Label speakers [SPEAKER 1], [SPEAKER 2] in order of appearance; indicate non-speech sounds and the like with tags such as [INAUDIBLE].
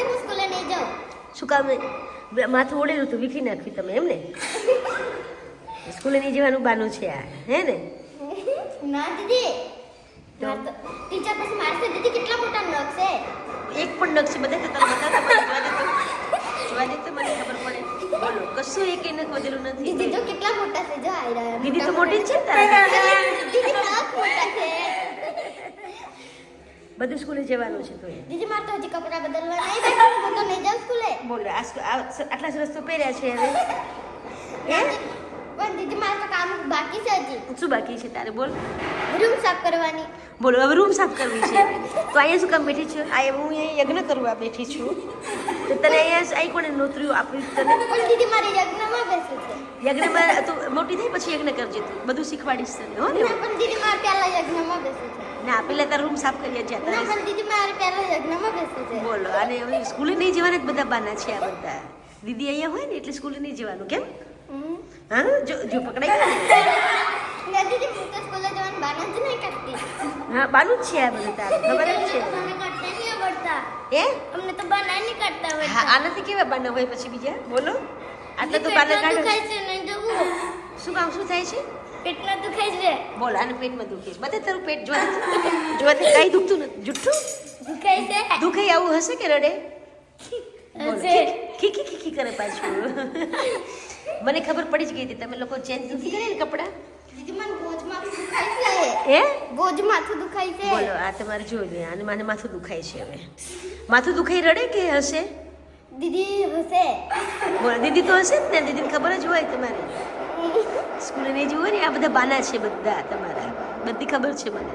[SPEAKER 1] આજથી હું સ્કૂલે નહીં જાઉં
[SPEAKER 2] શું કામ માથું ઓળેલું હતું વીખી નાખ્યું તમે એમ ને? સ્કૂલે નહીં જવાનું બાનું છે આ હે ને?
[SPEAKER 1] ના દીદી.
[SPEAKER 2] તો?
[SPEAKER 1] તો ટીચર પછી મારશે દીદી કેટલા મોટા નખ છે?
[SPEAKER 2] એક પણ નક્ષ બધા તને બતાવતા મને જોવા દે તો. મને ખબર પડે. બોલો કશું એક નખ વધેલું નથી.
[SPEAKER 1] દીદી જો કેટલા મોટા છે જો આઈ રહ્યા
[SPEAKER 2] દીદી તો મોટી છે ને તારા
[SPEAKER 1] દીદી નખ મોટા છે
[SPEAKER 2] બધું સ્કૂલે જવાનું છે તો
[SPEAKER 1] દીદી મારે તો હજી કપડાં બદલવા નહીં હું તો નહીં જાઉં સ્કૂલે.
[SPEAKER 2] બોલો આ આટલા સરસ તો પહેર્યા છે હવે. [LAUGHS] હે?
[SPEAKER 1] પણ દીદી મારે તો કામ બાકી છે હજી.
[SPEAKER 2] શું બાકી છે તારે? બોલ.
[SPEAKER 1] રૂમ સાફ કરવાની.
[SPEAKER 2] બોલો હવે રૂમ સાફ કરવી છે. તો અહીંયા શું કામ બેઠી છું? આ હું અહીંયા યજ્ઞ કરવા બેઠી છું. તો તને અહીંયા અહીં કોને નોતર્યું આપ્યું તને?
[SPEAKER 1] પણ દીદી મારે યજ્ઞમાં
[SPEAKER 2] યજ્ઞમાં તું મોટી થઈ પછી યજ્ઞ કરજે તું. બધું શીખવાડીશ તને હો ને
[SPEAKER 1] પણ દીદી મારે પહેલા યજ્ઞમાં બેસે છે.
[SPEAKER 2] ના પેલા તારા રૂમ સાફ કરી આજે
[SPEAKER 1] ના પણ દીદી મારે પહેલા યજ્ઞમાં બેસે છે.
[SPEAKER 2] બોલો અને હવે સ્કૂલે નહીં જવાના જ બધા બાના છે આ બધા. દીદી અહીંયા હોય ને એટલે સ્કૂલે નહીં જવાનું કેમ. હા જો જો પકડાઈ ગયું ને?
[SPEAKER 1] દીદી હું તો સ્કૂલે જવાનું બાના જ નહીં કરતી.
[SPEAKER 2] હા બાનું જ છે આ બધું તારું ખબર જ છે. એ
[SPEAKER 1] અમને તો બાના નહીં કરતા
[SPEAKER 2] હા આનાથી કેવા બાના હોય પછી બીજા? બોલો. આટલા તો બાના કાઢો શું કામ શું થાય છે?
[SPEAKER 1] પેટમાં દુખાય છે.
[SPEAKER 2] બોલ આને પેટમાં દુખે. છે બધે તારું પેટ જોવા જોવા કઈ દુખતું નથી. જુઠ્ઠું?
[SPEAKER 1] દુખાય છે.
[SPEAKER 2] દુખાય આવું હશે કે રડે? ખીખી ખીખી કરે પાછું. મને ખબર પડી જ ગઈ હતી તમે લોકો ચેન્જ નથી કરે ને કપડાં
[SPEAKER 1] બોજ માથું દુખાય છે.
[SPEAKER 2] બોલો આ તમારે જોઈ લે આને માથું દુખાય છે હવે. માથું દુખાઈ રડે કે હશે?
[SPEAKER 1] દીદી હશે.
[SPEAKER 2] બોલો દીદી તો હશે જ ને? દીદીને ખબર જ હોય તમારે. [LAUGHS] સ્કૂલે નહીં જવું ને? આ બધા બાના છે બધા તમારા. બધી ખબર છે મને.